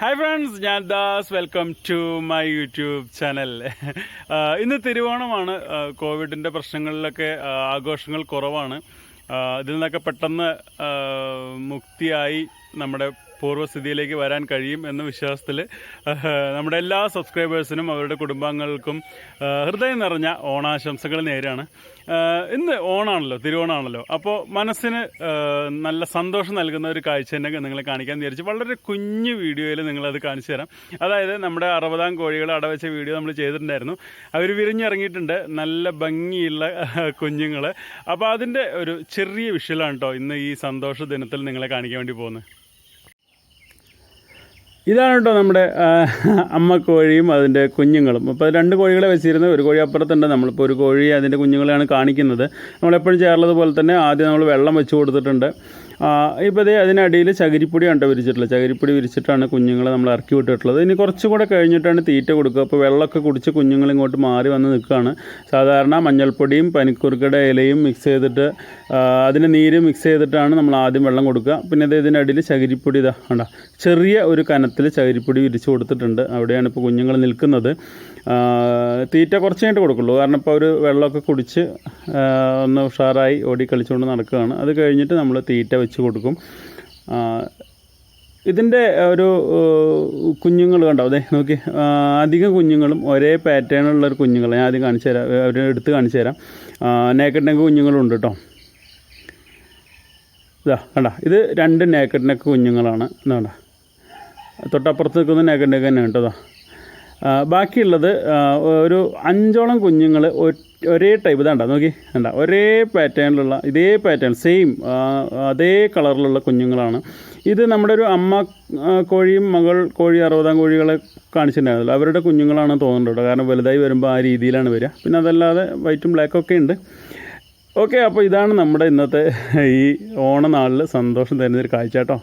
Hi friends ഞാൻ Das. Welcome to my YouTube channel ഇന്ന് തിരുവോണമാണ്. കോവിഡിന്റെ പ്രശ്നങ്ങളിലൊക്കെ ആഘോഷങ്ങൾ കുറവാണ്. ഇതിൽ നിന്നൊക്കെ പെട്ടെന്ന് മുക്തിയായി നമ്മുടെ പൂർവസ്ഥിതിയിലേക്ക് വരാൻ കഴിയും എന്ന വിശ്വാസത്തിൽ നമ്മുടെ എല്ലാ സബ്സ്ക്രൈബേഴ്സിനും അവരുടെ കുടുംബാംഗങ്ങൾക്കും ഹൃദയം നിറഞ്ഞ ഓണാശംസകൾ നേരാണ്. ഇന്ന് ഓണാണല്ലോ തിരുവോണാണല്ലോ. അപ്പോൾ മനസ്സിന് നല്ല സന്തോഷം നൽകുന്ന ഒരു കാഴ്ച തന്നെ നിങ്ങളെ കാണിക്കാൻ വിചാരിച്ചു. വളരെ കുഞ്ഞു വീഡിയോയിൽ നിങ്ങളത് കാണിച്ചു തരാം. അതായത് നമ്മുടെ അറുപതാം കോഴികൾ അടവച്ച വീഡിയോ നമ്മൾ ചെയ്തിട്ടുണ്ടായിരുന്നു. അവർ വിരിഞ്ഞിറങ്ങിയിട്ടുണ്ട്. നല്ല ഭംഗിയുള്ള കുഞ്ഞുങ്ങൾ അപ്പോൾ അതിന്റെ ഒരു ചെറിയ വിഷ്വലാണ് കേട്ടോ ഇന്ന് ഈ സന്തോഷ ദിനത്തിൽ നിങ്ങളെ കാണിക്കാൻ വേണ്ടി പോകുന്നത്. ഇതാണ് കേട്ടോ നമ്മുടെ അമ്മ കോഴിയും അതിന്റെ കുഞ്ഞുങ്ങളും. അപ്പോൾ രണ്ട് കോഴികളെ വെച്ചിരുന്നത്. ഒരു കോഴി അപ്പുറത്തുണ്ട്. നമ്മളിപ്പോൾ ഒരു കോഴി അതിന്റെ കുഞ്ഞുങ്ങളെയാണ് കാണിക്കുന്നത്. നമ്മളെപ്പോഴും ചെയ്യാറുള്ളത് പോലെ തന്നെ ആദ്യം നമ്മൾ വെള്ളം വെച്ച് കൊടുത്തിട്ടുണ്ട്. ഇപ്പോൾ ഇതേ അതിനടിയിൽ ചകിരിപ്പൊടിയാണ് കണ്ടോ വിരിച്ചിട്ടുള്ളത്? ചകിരിപ്പൊടി വിരിച്ചിട്ടാണ് കുഞ്ഞുങ്ങളെ നമ്മൾ ഇറക്കി വിട്ടിട്ടുള്ളത്. ഇനി കുറച്ചും കൂടെ കഴിഞ്ഞിട്ടാണ് തീറ്റ കൊടുക്കുക. അപ്പോൾ വെള്ളമൊക്കെ കുടിച്ച് കുഞ്ഞുങ്ങൾ ഇങ്ങോട്ട് മാറി വന്ന് നിൽക്കുകയാണ്. സാധാരണ മഞ്ഞൾപ്പൊടിയും പനിക്കുറുക്കയുടെ ഇലയും മിക്സ് ചെയ്തിട്ട് അതിന് നീര് മിക്സ് ചെയ്തിട്ടാണ് നമ്മൾ ആദ്യം വെള്ളം കൊടുക്കുക. പിന്നെ ഇത് ഇതിനടിയിൽ ചകിരിപ്പൊടി ഇതാ കണ്ട? ചെറിയ ഒരു കനത്തിൽ ചകിരിപ്പൊടി വിരിച്ച് കൊടുത്തിട്ടുണ്ട്. അവിടെയാണ് ഇപ്പോൾ കുഞ്ഞുങ്ങൾ നിൽക്കുന്നത്. തീറ്റ കുറച്ച് കഴിഞ്ഞിട്ട് കൊടുക്കുള്ളൂ. കാരണം ഇപ്പോൾ അവർ വെള്ളമൊക്കെ കുടിച്ച് ഒന്ന് ഉഷാറായി ഓടി കളിച്ചുകൊണ്ട് നടക്കുകയാണ്. അത് കഴിഞ്ഞിട്ട് നമ്മൾ തീറ്റ വെച്ച് കൊടുക്കും. ഇതിന്റെ ഒരു കുഞ്ഞുങ്ങൾ കണ്ടോ? അതെ നോക്കി. അധികം കുഞ്ഞുങ്ങളും ഒരേ പാറ്റേണുള്ള ഒരു കുഞ്ഞുങ്ങൾ ഞാൻ ആദ്യം കാണിച്ചു തരാം. അവർ എടുത്ത് കാണിച്ചു തരാം. നേക്കഡ് നെക്ക് കുഞ്ഞുങ്ങളുണ്ട് കേട്ടോ. ഇതാ കണ്ട. ഇത് രണ്ട് നേക്കഡ് നെക്ക് കുഞ്ഞുങ്ങളാണ്. എന്താ തൊട്ടപ്പുറത്ത് നിൽക്കുന്ന നേക്കഡ് നെക്ക് തന്നെ കേട്ടോ ആ, ബാക്കിയുള്ളത് ഒരു അഞ്ചോളം കുഞ്ഞുങ്ങൾ ഒരേ ടൈപ്പ് ഇതാണ്ട നോക്കി എന്താ ഒരേ പാറ്റേണിലുള്ള ഇതേ പാറ്റേൺ സെയിം അതേ കളറിലുള്ള കുഞ്ഞുങ്ങളാണ്. ഇത് നമ്മുടെ ഒരു അമ്മ കോഴിയും മകൾ കോഴി അറുപതാം കോഴികളെ കാണിച്ചിട്ടുണ്ടായിരുന്നല്ലോ. അവരുടെ കുഞ്ഞുങ്ങളാണ് തോന്നുന്നുണ്ട് കാരണം വലുതായി വരുമ്പോൾ ആ രീതിയിലാണ് വരിക. പിന്നെ അതല്ലാതെ വൈറ്റും ബ്ലാക്കും ഒക്കെ ഉണ്ട്. ഓക്കെ അപ്പോൾ ഇതാണ് നമ്മുടെ ഇന്നത്തെ ഈ ഓണനാളിൽ സന്തോഷം തരുന്നൊരു കാഴ്ച കേട്ടോ.